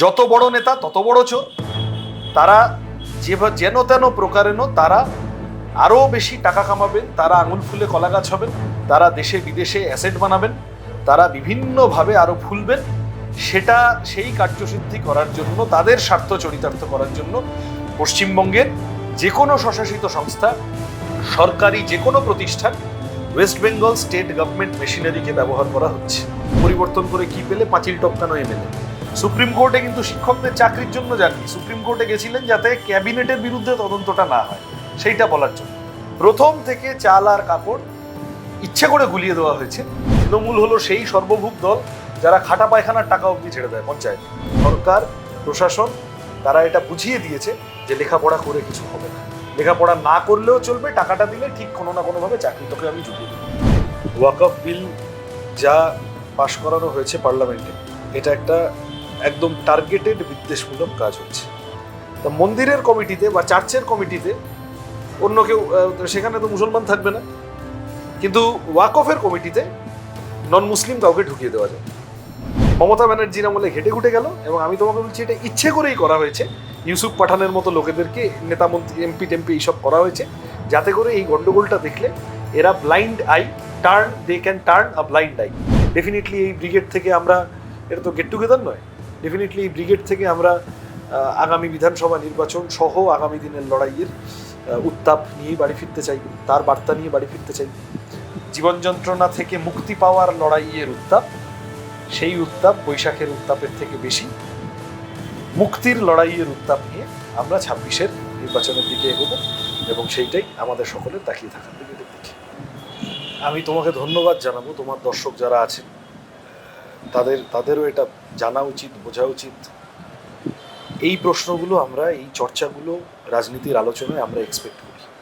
যত বড় নেতা, তত বড় চোর। তারা যে যেন তেন প্রকারেণ তারা আরও বেশি টাকা কামাবেন, তারা আঙুল ফুলে কলা গাছ হবেন, তারা দেশে বিদেশে অ্যাসেট বানাবেন, তারা বিভিন্নভাবে আরও ফুলবেন। সেটা, সেই কার্যসিদ্ধি করার জন্য, তাদের স্বার্থ চরিতার্থ করার জন্য পশ্চিমবঙ্গের যে কোনো স্বশাসিত সংস্থা, সরকারি যে কোনো প্রতিষ্ঠান ওয়েস্ট বেঙ্গল স্টেট গভর্নমেন্ট মেশিনারিকে ব্যবহার করা হচ্ছে। পরিবর্তন করে কি পেলে? পাঁচিল টপকানো এমএলএ সুপ্রিম কোর্টে কিন্তু শিক্ষকদের চাকরির জন্য যাননি। সুপ্রিম কোর্টে গেছিলেন যাতে ক্যাবিনেটের বিরুদ্ধে তদন্তটা না হয়। সেইটা বলার জন্য। প্রথম থেকে চাল আর কাপড় ইচ্ছে করে গুলিয়ে দেওয়া হয়েছে। তৃণমূল হলো সেই সর্বভূক দল যারা খাটা পায়খানার টাকা অবধি ছেড়ে দেয় পঞ্চায়েত। সরকার, প্রশাসন, তারা এটা বুঝিয়ে দিয়েছে যে লেখাপড়া করে কিছু হবে না। লেখাপড়া না করলেও চলবে, টাকাটা দিলে ঠিক কোনো না কোনোভাবে চাকরি তোকে আমি জুগিয়ে দেবো। ওয়াকফ বিল যা পাশ করানো হয়েছে পার্লামেন্টে, এটা একটা একদম টার্গেটেড বিদ্বেষমূলক কাজ হচ্ছে। তা মন্দিরের কমিটিতে বা চার্চের কমিটিতে অন্য কেউ সেখানে তো মুসলমান থাকবে না। কিন্তু ওয়াকফের কমিটিতে নন মুসলিম কাউকে ঢুকিয়ে দেওয়া যায়। মমতা ব্যানার্জির আমলে ঘেটে ঘুটে গেল এবং আমি তোমাকে বলছি, এটা ইচ্ছে করেই করা হয়েছে। ইউসুফ পাঠানের মতো লোকেদেরকে, নেতা মন্ত্রী এমপি টেমপি এইসব করা হয়েছে। যাতে করে এই গন্ডগোলটা দেখলে এরা blind eye turn they can turn a blind eye definitely এই ব্রিগেড থেকে আমরা এটা তো গেট টুগেদার নয়। ডেফিনেটলি এই ব্রিগেড থেকে আমরা আগামী বিধানসভা নির্বাচন সহ আগামী দিনের লড়াইয়ের উত্তাপ নিয়েই বাড়ি ফিরতে চাই, তার বার্তা নিয়ে বাড়ি ফিরতে চাই। জীবন যন্ত্রণা থেকে মুক্তি পাওয়ার লড়াইয়ের উত্তাপ, সেই উত্তাপ বৈশাখের উত্তাপের থেকে বেশি। মুক্তির লড়াইয়ের উত্তাপ নিয়ে আমরা ছাব্বিশের নির্বাচনের দিকে এগোবো এবং সেইটাই আমাদের সকলের তাকিয়ে থাকার দিকে আমি তোমাকে ধন্যবাদ জানাব, তোমার দর্শক যারা আছেন তাদের, তাদেরও এটা জানা উচিত, বোঝা উচিত। এই প্রশ্নগুলো আমরা, এই চর্চাগুলো রাজনীতির আলোচনায় আমরা এক্সপেক্ট করি।